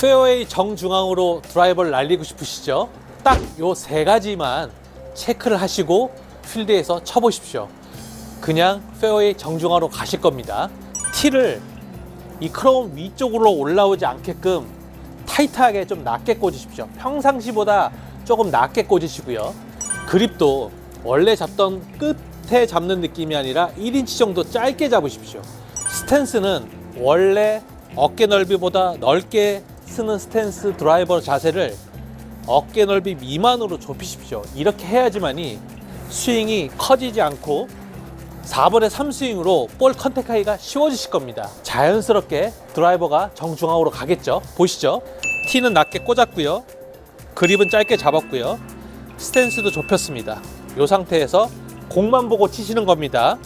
페어웨이 정중앙으로 드라이버를 날리고 싶으시죠? 딱 요 세 가지만 체크를 하시고 필드에서 쳐보십시오. 그냥 페어웨이 정중앙으로 가실 겁니다. 티를 이 크롬 위쪽으로 올라오지 않게끔 타이트하게 좀 낮게 꽂으십시오. 평상시보다 조금 낮게 꽂으시고요. 그립도 원래 잡던 끝에 잡는 느낌이 아니라 1인치 정도 짧게 잡으십시오. 스탠스는 원래 어깨 넓이보다 넓게 쓰는 스탠스 드라이버 자세를 어깨 넓이 미만으로 좁히십시오. 이렇게 해야지만이 스윙이 커지지 않고 4번의 3스윙으로 볼 컨택하기가 쉬워지실 겁니다. 자연스럽게 드라이버가 정중앙으로 가겠죠. 보시죠. 티는 낮게 꽂았고요. 그립은 짧게 잡았고요. 스탠스도 좁혔습니다. 이 상태에서 공만 보고 치시는 겁니다.